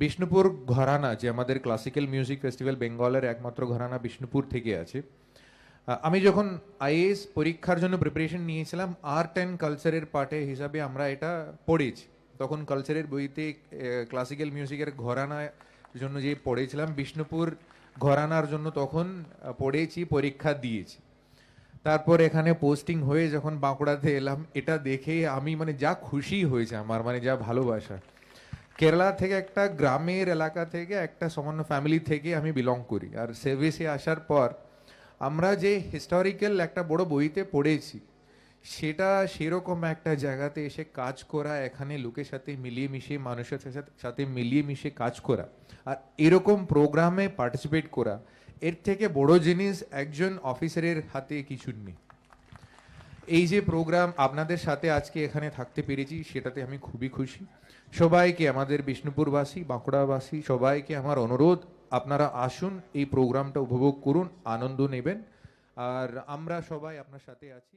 বিষ্ণুপুর ঘরানা, যে আমাদের classical music festival বেঙ্গলের একমাত্র ঘরানা বিষ্ণুপুর থেকে আছে আমি যখন আইএস পরীক্ষার জন্য প্রিপারেশন নিয়েছিলাম আর্ট অ্যান্ড কালচারের পার্টে হিসাবে আমরা এটা পড়েছি। তখন কালচারের বইতে ক্লাসিক্যাল মিউজিকের ঘরানার জন্য যে পড়েছিলাম, বিষ্ণুপুর ঘরানার জন্য তখন পড়েছি, পরীক্ষা দিয়েছি। তারপর এখানে পোস্টিং হয়ে যখন বাঁকুড়াতে এলাম, এটা দেখে আমি মানে যা খুশি হয়েছে আমার মানে যা ভালোবাসা। কেরালা থেকে একটা গ্রামের এলাকা থেকে একটা সামান্য ফ্যামিলি থেকে আমি বিলং করি। আর সার্ভিসে আসার পর আমরা যে হিস্টোরিক্যাল একটা বড় বইতে পড়েছি, সেটা সেরকম একটা জায়গাতে এসে কাজ করা, এখানে লোকের সাথে মিলিয়ে মিশিয়ে মানুষের সাথে- মিলিয়ে মিশিয়ে কাজ করা আর এরকম প্রোগ্রামে পার্টিসিপেট করা, এর থেকে বড় জিনিস একজন অফিসারের হাতে কিছু নেই। এই যে প্রোগ্রাম আপনাদের সাথে আজকে এখানে থাকতে পেরেছি, সেটাতে আমি খুবই খুশি। সবাইকে আমাদের বিষ্ণুপুরবাসী, বাঁকুড়াবাসী, সবাইকে আমার অনুরোধ, আপনারা আসুন, এই প্রোগ্রামটা উপভোগ করুন, আনন্দ নেবেন। আর আমরা সবাই আপনার সাথে আছি।